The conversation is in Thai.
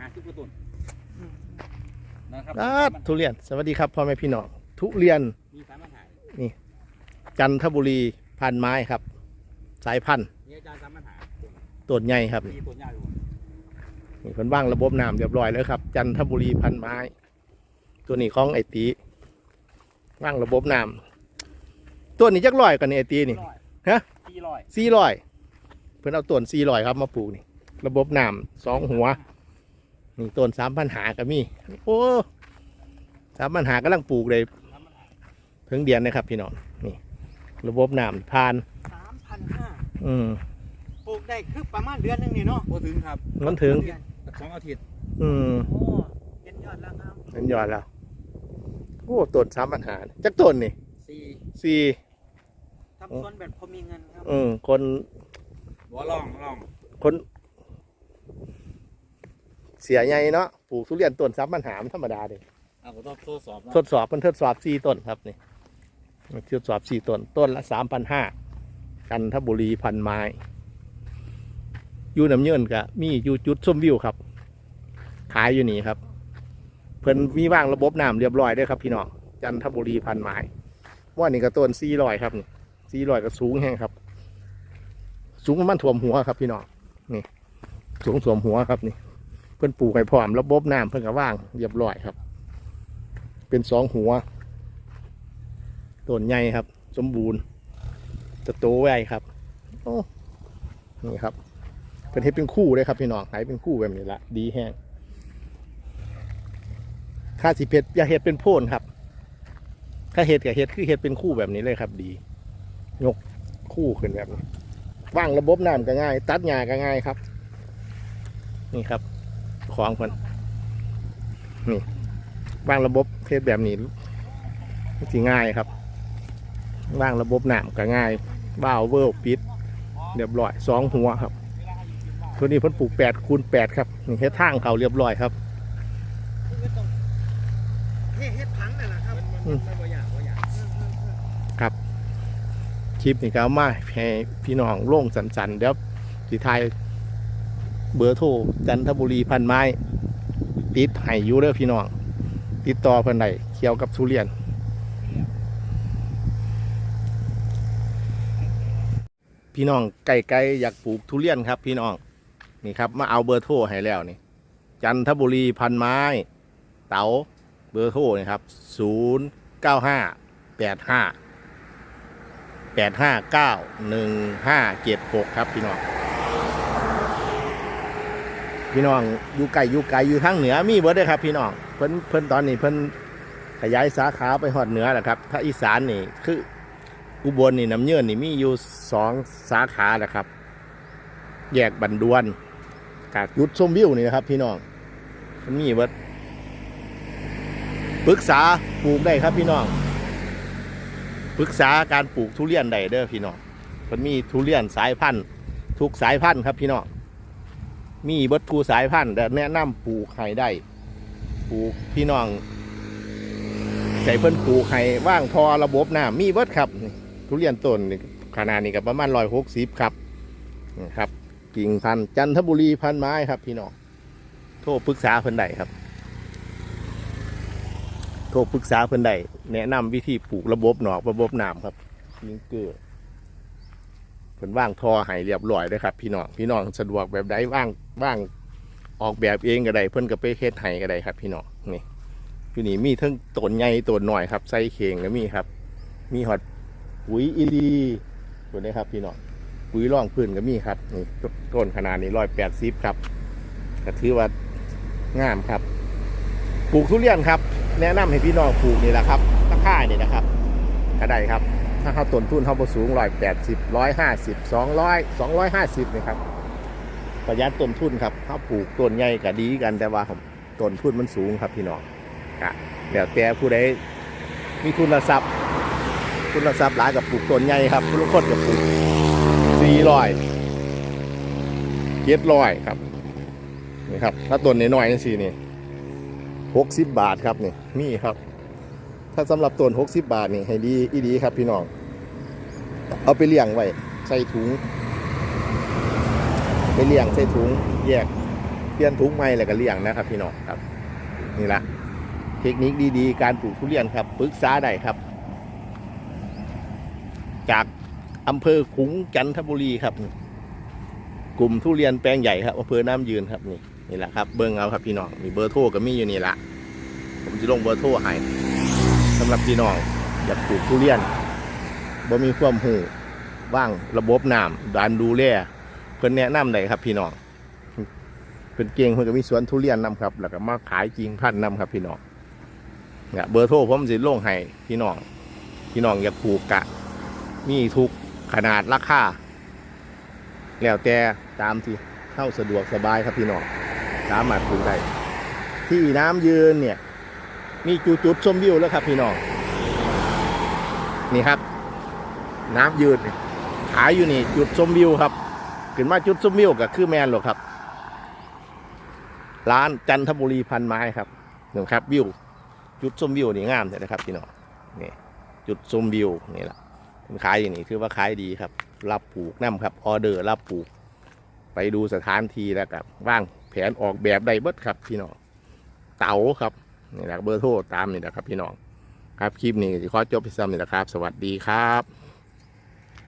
หาสิบกว่าต้นนะครับครับทุเรียน สวัสดีครับพ่อแม่พี่น้อง ทุเรียน มีสามปัญหาจันทบุรีพันไม้ครับ สายพันธุ์มีอาจารย์สามปัญหาต้นใหญ่ครับมีต้นยาอยู่นี่คนว่างระบบน้ำเรียบร้อยแล้วครับ จันทบุรีพันไม้ ตัวนี้ของไอตีว่างระบบน้ำตัวนี้จักร้อยกันนี่ไอตีนี่ร้อยฮะ สี่ร้อยสี่ร้อยเพิ่นเอาต้นสี่ร้อยครับมาปลูกนี่ ระบบน้ำสองหัว นี่ต้นสามพันหาก็มีโอ้สามพันหากำลังปลูกเลยสามปัญหาเพิ่งเดียนนะครับพี่น้องนี่ ระบบน้ำทานสามพันห้าอืมปลูกได้คือประมาณเดือนหนึงนี่เนาะพอถึงครับมันถึงเดือนสองอาทิตย์อืมโอ้เห็นยอดแล้วครับเป็นยอดแล้วโอ้ต้นสามปัญหาจักต้นนี่สี่สี่ทำสวนแบบพอมีเงินครับอืมคนบัวลองลองคน เสียใหญ่เนาะปลูกทุเรียนต้นสามปัญหามันธรรมดาเด้เอาก็ต้องทดสอบนะทดสอบมันทดสอบสี่ต้นครับนี่ทดสอบสี่ต้น ต้นละสามพันห้ากันทบุรีพันไม้อยู่น้ำเยินกะมีอยู่จุดส้มวิวครับ ขายอยู่นี่ครับ เพิ่นมีว่างระบบน้ำเรียบร้อยเด้วยครับพี่น้องจันทบุรีพันไม้ว่านี่ก็ต้นสี่ร้อยครับนี่สี่ร้อยก็สูงแห้งครับ สูงประมาณถ่วมหัวครับพี่น้องนี่สูงถ่วมหัวครับนี่ เพิ่นปลูกให้พร้อมระบบน้ำเพิ่นก็ว่างเรียบร้อยครับ เป็นสองหัวต้นใหญ่ครับ สมบูรณ์จะโตไวครับโอ้นี่ครับเป็นเห็ดเป็นคู่เลยครับพี่น้องหายเป็นคู่แบบนี้ละดีแห้งค่าสีเพชรอย่าเห็ดเป็นโพ่นครับถ้าเห็ดกับเห็ดคือเห็ดเป็นคู่แบบนี้เลยครับ ดี ยกคู่ขึ้นแบบนี้ว่างระบบน้ำก็ง่าย ตัดหญ้าก็ง่ายครับ นี่ครับ ของมันวางระบบเทศแบบนี้สิง่ายครับวางระบบหนามก็ง่ายบ้าวเวอร์ปิดเรียบร้อยสองหัวครับ ตัวนี้เพิ่นปลูกแปดคูณแปดครับนี่เฮ็ดทางเขาเรียบร้อยครับคือต้องเฮ็ดเฮ็ดถังนั่นแหละครับอืมมันบ่อยากบ่อยากคลิปนี้ก็เอามาให้พี่น้องโล่งสันๆเดี๋ยวสิทาย เบอร์โทรจันทบุรีพันไม้ ติดให้อยู่เด้อพี่น้อง ติดต่อเพิ่นได้เกี่ยวกับทุเรียน พี่น้องไก่ๆอยากปลูกทุเรียนครับ พี่น้องนี่ครับมาเอาเบอร์โทรให้แล้วนี่ จันทบุรีพันไม้ เต๋าเบอร์โทรนี่ครับศูนย์เก้าห้าแปดห้าแปดห้าเก้าหนึ่งห้าเจ็ดหกครับพี่น้อง พี่น้องอยู่ไกลอยู่ไกลอยู่ทางเหนือมีเบิดเลยครับ พี่น้องเพิ่นเพิ่นตอนนี้เพิ่นขยายสาขาไปฮอดเหนือแล้วครับถ้าอีสานนี่คืออุบลนี่น้ำเยื่นนี่มีอยู่สองสาขาแหละครับ แยกบันดวนกากยุดส้มวิวนี่นะครับ พี่น้องมันมีเบิดปรึกษาปลูกได้ครับพี่น้องปรึกษาการปลูกทุเรียนได้เด้อพี่น้องมันมีทุเรียนสายพันธุ์ทุกสายพันธุ์ครับพี่น้อง มีเบิดทูสายพันธุ์แต่แนะนำปลูกไห้ได้ปลูกพี่น้องใส่เพิ่นปลูกไห้ว่างทอระบบน้ำมีเบิดครับ ทุเรียนต้นขนาดนี้ก็ประมาณร้อยหกสิบครับนะครับ กิ่งพันธุ์จันทบุรีพันไม้ครับ พี่น้องโทรปรึกษาเพิ่นได้ครับ โทรปรึกษาเพิ่นได้แนะนำวิธีปลูกระบบหนอกระบบน้ำครับลิงเกอร์เพิ่นว่างทอให้เรียบร้อยเลยครับ พี่น้องพี่น้องสะดวกแบบใดว่าง ว่างออกแบบเองก็ได้เพิ่นก็ไปเฮ็ดให้ก็ได้ครับ พี่น้องนี่อยู่นี่มีทั้งต้นใหญ่ต้นน้อยครับใส่เข่งก็มีครับ มีฮอดปุ๋ยอีดีตัวนี้ครับ พี่น้องปุ๋ยร่องพื้นก็มีครับนี่ต้นขนาดนี้ร้อยแปดสิบครับก็ถือว่างามครับ ปลูกทุเรียนครับ แนะนำให้พี่น้องปลูกนี่แหละครับราคานี่นะครับก็ได้ครับ ถ้าเขาต้นทุนเขาประสูงร้อยแปดสิบร้อยห้าสิบสองร้อยสองร้อยห้าสิบนี่ครับ ประหยัดต้นทุนครับเขาปลูกต้นใหญ่ก็ดีกันแต่ว่าต้นทุนมันสูงครับพี่น้องกะเดี๋ยวแต่ผู้ใดมีทุนทรัพย์ทุนทรัพย์หลายกับปลูกต้นใหญ่ครับทุกคนกับปลูกสี่ร้อยเจ็ดร้อยครับนี่ครับ ถ้าต้นน้อยๆนี่สินี่หกสิบบาทครับนี่มีครับ ถ้าสำหรับต้น60บาทนี่ให้ดีอีดีครับพี่น้องเอาไปเลี้ยงไว้ใส่ถุง เลี้ยงใส่ถุงแยกเลี่ยนทุกไม้แล้วก็เลี้ยงนะครับ พี่น้องครับ นี่ละเทคนิคดีๆ การปลูกทุเรียนครับปรึกษาได้ครับ จากอำเภอขุงจันทบุรีครับ กลุ่มทุเรียนแปลงใหญ่ครับอำเภอน้ำยืนครับนี่นี่แหละครับเบิ้งเอาครับพี่น้องมีเบอร์โทรก็มีอยู่นี่ละผมจะลงเบอร์โทรให้สำหรับพี่น้องอยากปลูกทุเรียนบ่มีความหูว่างระบบน้ำการดูแล เพิ่นแนะนำได้ครับพี่น้องเพิ่นเก่งเพิ่นก็มีสวนทุเรียนนํครับ แล้วก็มาขายจริงพันธุ์นํครับ พี่น้องเนี่ยเบอร์โทรผมสิลงให้พี่น้อง พี่น้องอยากปลูกกะ มีทุกขนาดราคาแล้วแต่ตามที่เข้าสะดวกสบายครับพี่น้องสามารถปลูกได้ที่น้ำยืนเนี่ย มีจุดจุดชมวิวแล้วครับ พี่น้องนี่ครับ น้ำยืนขายอยู่นี่ จุดชมวิวครับ ขึ้นมาจุดชมวิวก็คือแมนหรอกครับ ร้านจันทบุรีพันไม้ครับนี่ครับวิว จุดชมวิวนี่งามเลยนะครับพี่น้องนี่จุดชมวิวนี่แหละขายอย่างนี้คือว่าขายดีครับ รับปลูกน้ำครับออเดอร์รับปลูก ไปดูสถานที่แล้วกับว่างแผนออกแบบไดเบิดครับ พี่น้องเต๋าครับนี่แหละเบอร์โทรตามนี่แหละครับ พี่น้องครับคลิปนี้ขอจบไปซ้ำนี่แหละครับ สวัสดีครับ